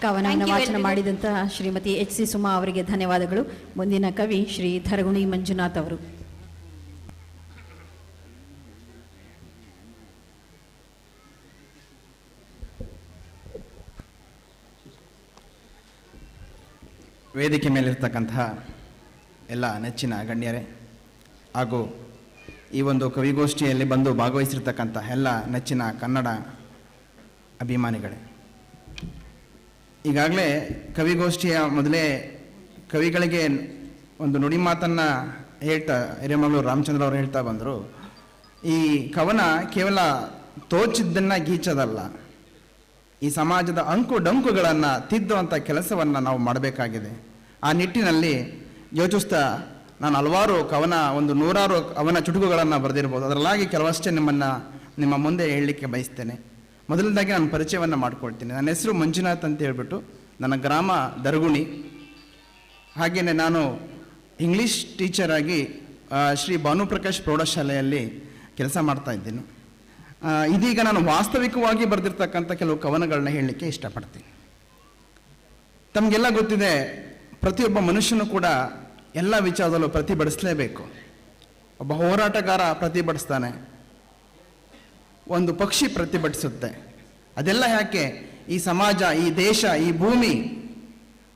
ಕವನವನ್ನು ವಾಚನ. ಮಾಡಿದಂತಹ ಶ್ರೀಮತಿ ಎಚ್ ಸಿ ಸುಮಾ ಅವರಿಗೆ ಧನ್ಯವಾದಗಳು ಮುಂದಿನ ಕವಿ ಶ್ರೀ ಧರಗುಣಿ ಮಂಜುನಾಥ್ ಅವರು ವೇದಿಕೆ ಮೇಲಿರ್ತಕ್ಕಂತಹ ಎಲ್ಲ ನೆಚ್ಚಿನ ಗಣ್ಯರೇ ಹಾಗೂ ಈ ಒಂದು ಕವಿಗೋಷ್ಠಿಯಲ್ಲಿ ಬಂದು ಭಾಗವಹಿಸಿರ್ತಕ್ಕಂಥ ಎಲ್ಲ ನೆಚ್ಚಿನ ಕನ್ನಡ ಅಭಿಮಾನಿಗಳೇ ಈಗಾಗಲೇ ಕವಿಗೋಷ್ಠಿಯ ಮೊದಲೇ ಕವಿಗಳಿಗೆ ಒಂದು ನುಡಿ ಮಾತನ್ನು ಹೇಳ್ತಾ ಹಿರೇಮಗಳೂರು ರಾಮಚಂದ್ರ ಅವರು ಹೇಳ್ತಾ ಬಂದರು. ಈ ಕವನ ಕೇವಲ ತೋಚಿದ್ದನ್ನು ಗೀಚದಲ್ಲ, ಈ ಸಮಾಜದ ಅಂಕು ಡಂಕುಗಳನ್ನು ತಿದ್ದುವಂಥ ಕೆಲಸವನ್ನು ನಾವು ಮಾಡಬೇಕಾಗಿದೆ. ಆ ನಿಟ್ಟಿನಲ್ಲಿ ಯೋಚಿಸ್ತಾ ನಾನು ಹಲವಾರು ಕವನ, ಒಂದು ನೂರಾರು ಕವನ ಚುಟುಕುಗಳನ್ನು ಬರೆದಿರ್ಬೋದು. ಅದರಲ್ಲಾಗಿ ಕೆಲವಷ್ಟೇ ನಿಮ್ಮನ್ನು ನಿಮ್ಮ ಮುಂದೆ ಹೇಳಲಿಕ್ಕೆ ಬಯಸ್ತೇನೆ. ಮೊದಲನೇದಾಗಿ ನಾನು ಪರಿಚಯವನ್ನು ಮಾಡ್ಕೊಳ್ತೀನಿ. ನನ್ನ ಹೆಸರು ಮಂಜುನಾಥ್ ಅಂತ ಹೇಳ್ಬಿಟ್ಟು ನನ್ನ ಗ್ರಾಮ ದರ್ಗುಣಿ. ಹಾಗೆಯೇ ನಾನು ಇಂಗ್ಲೀಷ್ ಟೀಚರ್ ಆಗಿ ಶ್ರೀ ಭಾನುಪ್ರಕಾಶ್ ಪ್ರೌಢಶಾಲೆಯಲ್ಲಿ ಕೆಲಸ ಮಾಡ್ತಾ ಇದ್ದೀನಿ. ಇದೀಗ ನಾನು ವಾಸ್ತವಿಕವಾಗಿ ಬರೆದಿರ್ತಕ್ಕಂಥ ಕೆಲವು ಕವನಗಳನ್ನ ಹೇಳಲಿಕ್ಕೆ ಇಷ್ಟಪಡ್ತೀನಿ. ತಮಗೆಲ್ಲ ಗೊತ್ತಿದೆ, ಪ್ರತಿಯೊಬ್ಬ ಮನುಷ್ಯನು ಕೂಡ ಎಲ್ಲ ವಿಚಾರದಲ್ಲೂ ಪ್ರತಿಭಟಿಸಲೇಬೇಕು. ಒಬ್ಬ ಹೋರಾಟಗಾರ ಪ್ರತಿಭಟಿಸ್ತಾನೆ. ಒಂದು ಪಕ್ಷಿ ಪ್ರತಿಭಟಿಸುತ್ತೆ. ಅದೆಲ್ಲ ಯಾಕೆ? ಈ ಸಮಾಜ, ಈ ದೇಶ, ಈ ಭೂಮಿ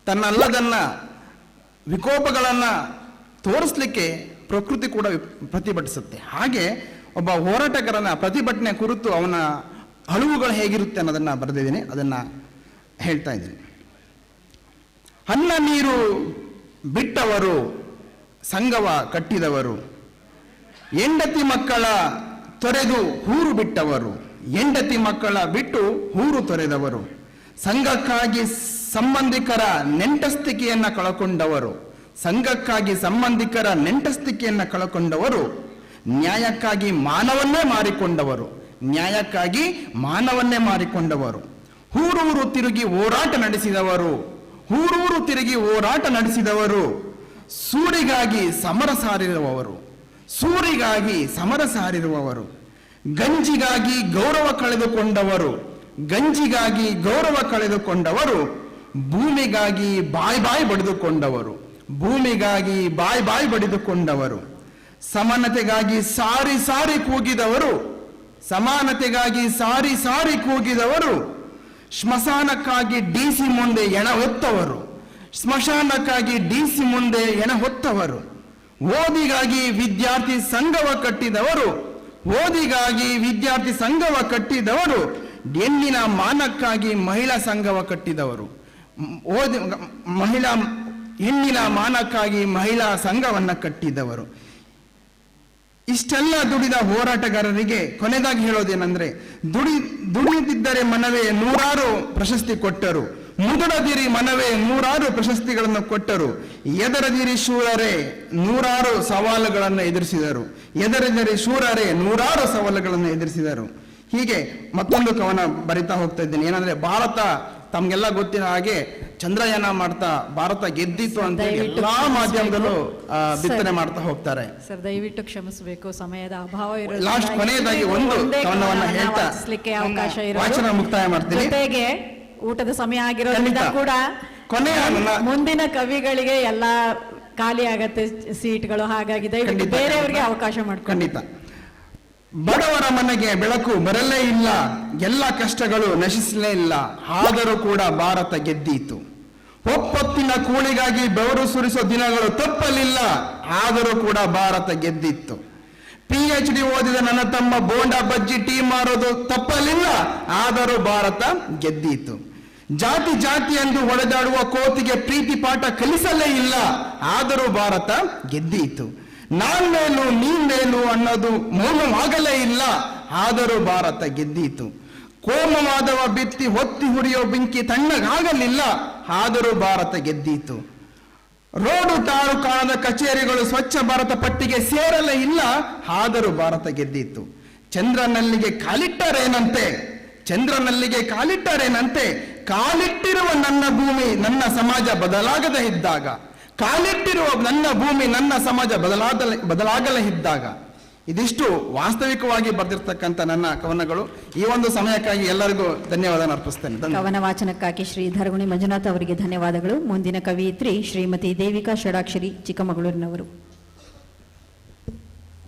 ತನ್ನಲ್ಲದನ್ನ ವಿಕೋಪಗಳನ್ನು ತೋರಿಸ್ಲಿಕ್ಕೆ ಪ್ರಕೃತಿ ಕೂಡ ಪ್ರತಿಭಟಿಸುತ್ತೆ. ಹಾಗೆ ಒಬ್ಬ ಹೋರಾಟಗಾರನ ಪ್ರತಿಭಟನೆ ಕುರಿತು ಅವನ ಅಳುವುಗಳು ಹೇಗಿರುತ್ತೆ ಅನ್ನೋದನ್ನು ಬರೆದಿದ್ದೀನಿ. ಅದನ್ನು ಹೇಳ್ತಾ ಇದ್ದೀನಿ. ಅನ್ನ ನೀರು ಬಿಟ್ಟವರು, ಸಂಘವ ಕಟ್ಟಿದವರು, ಹೆಂಡತಿ ಮಕ್ಕಳ ತೊರೆದು ಹೂರು ಬಿಟ್ಟವರು, ಹೆಂಡತಿ ಮಕ್ಕಳ ಬಿಟ್ಟು ಹೂರು ತೊರೆದವರು, ಸಂಘಕ್ಕಾಗಿ ಸಂಬಂಧಿಕರ ನೆಂಟಸ್ತಿಕೆಯನ್ನು ಕಳಕೊಂಡವರು, ಸಂಘಕ್ಕಾಗಿ ಸಂಬಂಧಿಕರ ನೆಂಟಸ್ತಿಕೆಯನ್ನು ಕಳಕೊಂಡವರು, ನ್ಯಾಯಕ್ಕಾಗಿ ಮಾನವನ್ನೇ ಮಾರಿಕೊಂಡವರು, ನ್ಯಾಯಕ್ಕಾಗಿ ಮಾನವನ್ನೇ ಮಾರಿಕೊಂಡವರು. ಹೂರೂರು ತಿರುಗಿ ಹೋರಾಟ ನಡೆಸಿದವರು, ಹೂರೂರು ತಿರುಗಿ ಹೋರಾಟ ನಡೆಸಿದವರು, ಸೂರಿಗಾಗಿ ಸಮರ ಸಾರಿರುವವರು ಸೂರಿಗಾಗಿ ಸಮರ ಸಾರಿರುವವರು, ಗಂಜಿಗಾಗಿ ಗೌರವ ಕಳೆದುಕೊಂಡವರು, ಗಂಜಿಗಾಗಿ ಗೌರವ ಕಳೆದುಕೊಂಡವರು, ಭೂಮಿಗಾಗಿ ಬಾಯ್ ಬಾಯ್ ಬಡಿದುಕೊಂಡವರು, ಭೂಮಿಗಾಗಿ ಬಾಯ್ ಬಾಯ್ ಬಡಿದುಕೊಂಡವರು, ಸಮಾನತೆಗಾಗಿ ಸಾರಿ ಸಾರಿ ಕೂಗಿದವರು, ಸಮಾನತೆಗಾಗಿ ಸಾರಿ ಸಾರಿ ಕೂಗಿದವರು ಸ್ಮಶಾನಕ್ಕಾಗಿ ಡಿಸಿ ಮುಂದೆ ಎಣ ಹೊತ್ತವರು ಸ್ಮಶಾನಕ್ಕಾಗಿ ಡಿಸಿ ಮುಂದೆ ಎಣ ಹೊತ್ತವರು. ಓದಿಗಾಗಿ ವಿದ್ಯಾರ್ಥಿ ಸಂಘವ ಕಟ್ಟಿದವರು, ಓದಿಗಾಗಿ ವಿದ್ಯಾರ್ಥಿ ಸಂಘವ ಕಟ್ಟಿದವರು ಹೆಣ್ಣಿನ ಮಾನಕ್ಕಾಗಿ ಮಹಿಳಾ ಸಂಘವ ಕಟ್ಟಿದವರು. ಓದಿ, ಮಹಿಳಾ, ಹೆಣ್ಣಿನ ಮಾನಕ್ಕಾಗಿ ಮಹಿಳಾ ಸಂಘವನ್ನ ಕಟ್ಟಿದವರು. ಇಷ್ಟೆಲ್ಲ ದುಡಿದ ಹೋರಾಟಗಾರರಿಗೆ ಕೊನೆದಾಗಿ ಹೇಳೋದೇನೆಂದ್ರೆ, ದುಡಿ ದುಡಿದಿದ್ದರೆ ಮನವೇ ನೂರಾರು ಪ್ರಶಸ್ತಿ ಕೊಟ್ಟರು. ಮುದುಡದಿರಿ ಮನವೇ ನೂರಾರು ಪ್ರಶಸ್ತಿಗಳನ್ನು ಕೊಟ್ಟರು ಎದರದಿರಿ ಶೂರರೇ ನೂರಾರು ಸವಾಲುಗಳನ್ನು ಎದುರಿಸಿದರು ಎದರದಿರಿ ಶೂರರೇ ನೂರಾರು ಸವಾಲುಗಳನ್ನು ಎದುರಿಸಿದರು ಹೀಗೆ ಮತ್ತೊಂದು ಕವನ ಬರಿತಾ ಹೋಗ್ತಾ ಇದ್ದೇನೆ ಏನಂದ್ರೆ ಭಾರತ ತಮ್ಗೆಲ್ಲ ಗೊತ್ತಿರೋ ಹಾಗೆ ಚಂದ್ರಯಾನ ಮಾಡ್ತಾ ಭಾರತ ಗೆದ್ದಿತ್ತು ಅಂತ ಎಲ್ಲಾ ಮಾಧ್ಯಮದಲ್ಲೂ ಬಿತ್ತನೆ. ಮಾಡ್ತಾ ಹೋಗ್ತಾರೆ ಸರ್ ದಯವಿಟ್ಟು ಕ್ಷಮಿಸಬೇಕು ಸಮಯದ ಅಭಾವ ಲಾಸ್ಟ್ ಕೊನೆಯದಾಗಿ ಒಂದು ಕವನವನ್ನ ಹೇಳ್ತಾ. ವಾಚನ ಮುಕ್ತಾಯ ಮಾಡ್ತೀನಿ. ಊಟದ ಸಮಯ ಆಗಿರೋದ್ರಿಂದ ಕೂಡ ಕೊನೆಯ ಮುಂದಿನ ಕವಿಗಳಿಗೆ ಎಲ್ಲ ಖಾಲಿ ಆಗತ್ತೆ ಸೀಟ್ಗಳು ಹಾಗಾಗಿ ದಯವಿಟ್ಟು ಬೇರೆಯವರಿಗೆ ಅವಕಾಶ ಮಾಡ್ಕೊಂಡು. ಖಂಡಿತ. ಬಡವರ ಮನೆಗೆ ಬೆಳಕು ಬರಲೇ ಇಲ್ಲ ಎಲ್ಲ ಕಷ್ಟಗಳು ನಶಿಸಲೇ ಇಲ್ಲ ಆದರೂ ಕೂಡ ಭಾರತ ಗೆದ್ದೀತು. ಒಪ್ಪೊತ್ತಿನ ಕೂಳಿಗಾಗಿ ಬೆವರು ಸುರಿಸೋ ದಿನಗಳು ತಪ್ಪಲಿಲ್ಲ ಆದರೂ ಕೂಡ ಭಾರತ ಗೆದ್ದಿತ್ತು. ಪಿ ಎಚ್ ಡಿ ಓದಿದ ನನ್ನ ತಮ್ಮ ಬೋಂಡಾ ಬಜ್ಜಿ ಟೀ ಮಾರೋದು ತಪ್ಪಲಿಲ್ಲ ಆದರೂ ಭಾರತ ಗೆದ್ದೀತು. ಜಾತಿ ಜಾತಿ ಎಂದು ಹೊಡೆದಾಡುವ ಕೋತಿಗೆ ಪ್ರೀತಿ ಪಾಠ ಕಲಿಸಲೇ ಇಲ್ಲ. ಆದರೂ ಭಾರತ ಗೆದ್ದೀತು ನಾನ್ ಮೇಲು, ನೀನ್ ಮೇಲು ಅನ್ನೋದು ಮೌನವಾಗಲೇ ಇಲ್ಲ. ಆದರೂ ಭಾರತ ಗೆದ್ದೀತು ಕೋಮವಾದವ ಬಿತ್ತಿ ಹೊತ್ತಿ ಹುರಿಯೋ ಬೆಂಕಿ ತಣ್ಣಗಾಗಲಿಲ್ಲ. ಆದರೂ ಭಾರತ ಗೆದ್ದೀತು ರೋಡು ಕಾಣದ ಕಚೇರಿಗಳು ಸ್ವಚ್ಛ ಭಾರತ ಪಟ್ಟಿಗೆ ಸೇರಲೇ ಇಲ್ಲ. ಆದರೂ ಭಾರತ ಗೆದ್ದಿತ್ತು. ಚಂದ್ರನಲ್ಲಿಗೆ ಕಾಲಿಟ್ಟರೇನಂತೆ? ಚಂದ್ರನಲ್ಲಿಗೆ ಕಾಲಿಟ್ಟರೇನಂತೆ? ಕಾಲಿಟ್ಟಿರುವ ನನ್ನ ಭೂಮಿ ನನ್ನ ಸಮಾಜ ಬದಲಾಗದೇ ಇದ್ದಾಗ, ಕಾಲಿಟ್ಟಿರುವ ನನ್ನ ಭೂಮಿ ನನ್ನ ಸಮಾಜ ಬದಲಾದ ಬದಲಾಗಲೇ ಇದ್ದಾಗ, ಇದಿಷ್ಟು ವಾಸ್ತವಿಕವಾಗಿ ಬರೆದಿರ್ತಕ್ಕಂಥ ನನ್ನ ಕವನಗಳು. ಈ ಒಂದು ಸಮಯಕ್ಕಾಗಿ ಎಲ್ಲರಿಗೂ ಧನ್ಯವಾದ ಅರ್ಪಿಸ್ತೇನೆ. ಕವನ ವಾಚನಕ್ಕಾಗಿ ಶ್ರೀ ಧರಗುಣಿ ಮಂಜುನಾಥ್ ಅವರಿಗೆ ಧನ್ಯವಾದಗಳು. ಮುಂದಿನ ಕವಿಯಿತ್ರಿ ಶ್ರೀಮತಿ ದೇವಿಕಾ ಷಡಾಕ್ಷರಿ ಚಿಕ್ಕಮಗಳೂರಿನವರು.